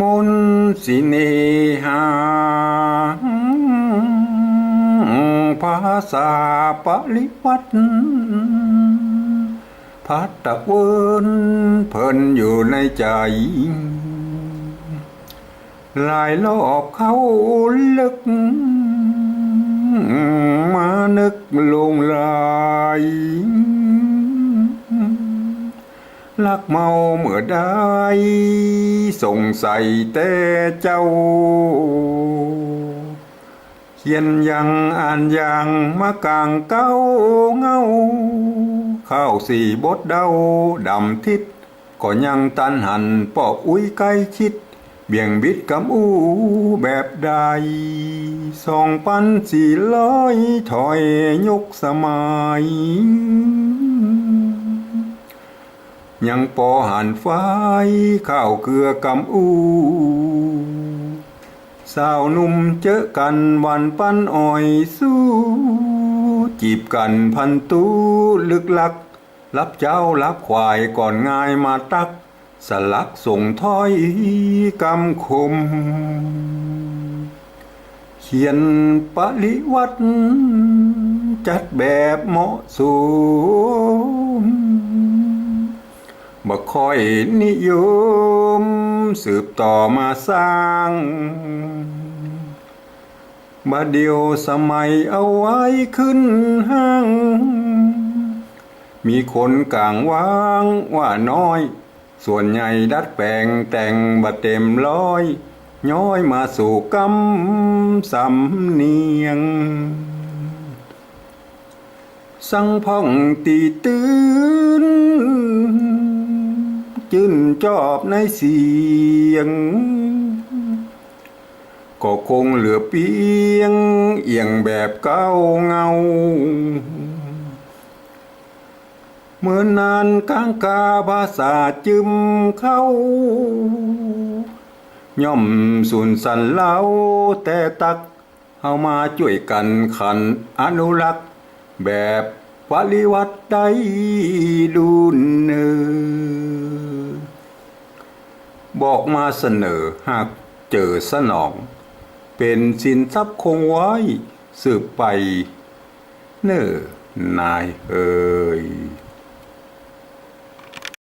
มนต์สิเนหาภาษาปริวัติพัตตะเวินเพินอยู่ในใจ หลายรอบเขาลึก มานึกลงลาย ลักเมาเมื่อได้สงสัยแต่เจ้า เขียนยังอ่านยังมากางเก้าเงา ข้าวสี่บทเดาดำทิศก็ยังตันหันปอกอุ้ยใกล้ชิด เบี่ยงบิดกำอู้แบบใดสองปันสี่ร้อยถอยยุกสมัย ยังปอหันไฟข้าวเกลือกำอูสาวนุ่มเจอกันวันปั้นอ่อยสู้ จีบกันพันตู้ลึกลัก รับเจ้ารับควายก่อนง่ายมาตัก สลักส่งถ้อยกำคม เขียนปริวัติจัดแบบเหมาะสม ค่อยนิยม สืบต่อมาสร้างมาเดียวสมัยเอาไว้ขึ้นห้าง มีคนกลางวางว่าน้อย ส่วนใหญ่ดัดแปลงแต่งบ่เต็มร้อย ย้อยมาสู่กำสำเนียง สังพ่องตีตื่น จืนจอบในเสียง ก็คงเหลือเพียง เอียงแบบเก้าเงา เมื่อนานกางกาภาษาจึมเข้า ย่อมสูญสันเล่าแต่ตักเอามาช่วยกันขันอนุรักษ์แบบปริวัติได้ดูเนอ บอกมาเสนอหากเจอสนอง เป็นสินทรัพย์คงไว้ สืบไป เนอนายเอ่ย